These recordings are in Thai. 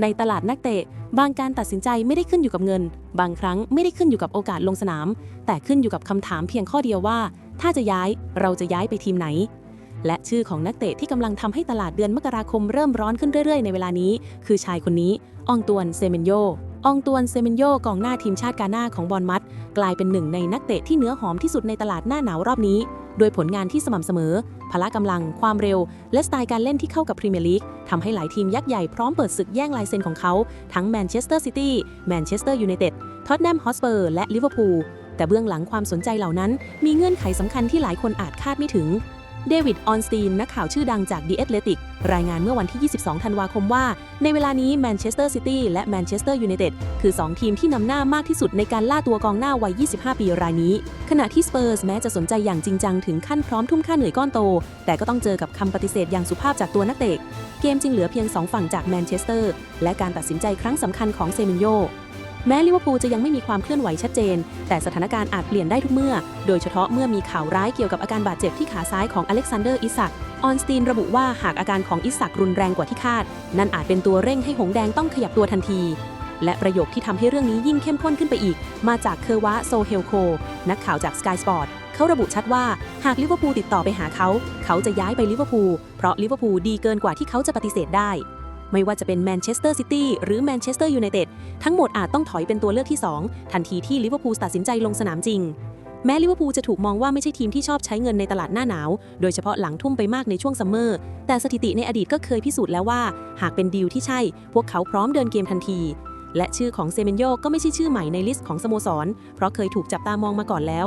ในตลาดนักเตะ บางการตัดสินใจไม่ได้ขึ้นอยู่กับเงิน บางครั้งไม่ได้ขึ้นอยู่กับโอกาสลงสนาม แต่ขึ้นอยู่กับคำถามเพียงข้อเดียวว่า ถ้าจะย้ายเราจะย้ายไปทีมไหน และชื่อของนักเตะที่กำลังทำให้ตลาดเดือนมกราคมเริ่มร้อนขึ้นเรื่อยๆ ในเวลานี้ คือชายคนนี้ อองตวนเซเมนโย องตวนเซเมนโยกองหน้าทีมชาติกาหน้าของบอลมัด กลายเป็นหนึ่งในนักเตะที่เนื้อหอมที่สุดในตลาดหน้าหนาวรอบนี้ โดยผลงานที่สม่ำเสมอ พละกำลัง ความเร็ว และสไตล์การเล่นที่เข้ากับพรีเมียร์ลีกทำให้หลายทีมยักษ์ใหญ่พร้อมเปิดศึกแย่งลายเซ็นของเขา ทั้งแมนเชสเตอร์ซิตี้แมนเชสเตอร์ยูไนเต็ดท็อตแนมฮอสเปอร์และลิเวอร์พูลแต่เบื้องหลังความสนใจเหล่านั้น มีเงื่อนไขสำคัญที่หลายคนอาจคาดไม่ถึง เดวิด ออนสตีน นักข่าวชื่อดังจาก The Athletic รายงานเมื่อวันที่ 22 ธันวาคมว่า ในเวลานี้แมนเชสเตอร์ซิตี้และแมนเชสเตอร์ยูไนเต็ดคือ 2 ทีมที่นำหน้ามากที่สุดในการล่าตัวกองหน้าวัย 25 ปีรายนี้ ขณะที่สเปอร์สแม้จะสนใจอย่างจริงจังถึงขั้นพร้อมทุ่มค่าเหนื่อยก้อนโต แต่ก็ต้องเจอกับคำปฏิเสธอย่างสุภาพจากตัวนักเตะ เกมจึงเหลือเพียง 2 ฝั่งจากแมนเชสเตอร์และการตัดสินใจครั้งสำคัญของเซมินโย แม้ลิเวอร์พูลจะยังไม่มีความเคลื่อนไหวชัดเจน แต่สถานการณ์อาจเปลี่ยนได้ทุกเมื่อ โดยเฉพาะเมื่อมีข่าวร้ายเกี่ยวกับอาการบาดเจ็บที่ขาซ้ายของอเล็กซานเดอร์อิสักออนสตีนระบุว่าหากอาการของอิสักรุนแรงกว่าที่คาด นั่นอาจเป็นตัวเร่งให้หงแดงต้องขยับตัวทันที และประโยคที่ทำให้เรื่องนี้ยิ่งเข้มข้นขึ้นไปอีก มาจากเคอร์วะโซเฮลโค นักข่าวจาก Sky Sport เขาระบุชัดว่าหากลิเวอร์พูลติดต่อไปหาเขา เขาจะย้ายไปลิเวอร์พูลเพราะลิเวอร์พูลดีเกินกว่าที่เขาจะปฏิเสธได้ ไม่ว่าจะเป็นแมนเชสเตอร์ซิตี้หรือแมนเชสเตอร์ยูไนเต็ดทั้งหมดอาจต้องถอยเป็นตัวเลือกที่ 2 ทันทีที่ลิเวอร์พูลตัดสินใจลงสนามจริง แม้ลิเวอร์พูลจะถูกมองว่าไม่ใช่ทีมที่ชอบใช้เงินในตลาดหน้าหนาว โดยเฉพาะหลังทุ่มไปมากในช่วงซัมเมอร์แต่สถิติในอดีตก็เคยพิสูจน์แล้วว่า หากเป็นดีลที่ใช่ พวกเขาพร้อมเดินเกมทันทีและชื่อของเซเมนโยก็ไม่ใช่ชื่อใหม่ในลิสต์ของสโมสร เพราะเคยถูกจับตามองมาก่อนแล้ว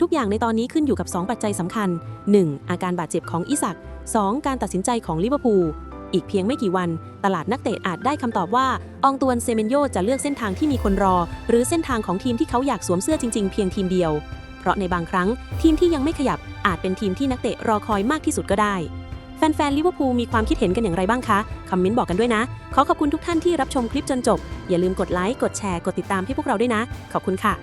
ทุกอย่างในตอนนี้ขึ้นอยู่กับ 2 ปัจจัยสำคัญ 1. อาการบาดเจ็บของอิสัก 2. การตัดสินใจของลิเวอร์พูล อีกเพียงไม่กี่วัน ตลาดนักเตะอาจได้คำตอบว่า อองตวนเซเมนโยจะเลือกเส้นทางที่มีคนรอ หรือเส้นทางของทีมที่เขาอยากสวมเสื้อจริง ๆ เพียงทีมเดียว เพราะในบางครั้งทีมที่ยังไม่ขยับอาจเป็นทีมที่นักเตะรอคอยมากที่สุดก็ได้ แฟนๆลิเวอร์พูลมีความคิดเห็นกันอย่างไรบ้างคะ คอมเมนต์บอกกันด้วยนะ ขอขอบคุณทุกท่านที่รับชมคลิปจนจบ อย่าลืมกดไลค์กดแชร์กดติดตามให้พวกเราด้วยนะ ขอบคุณค่ะ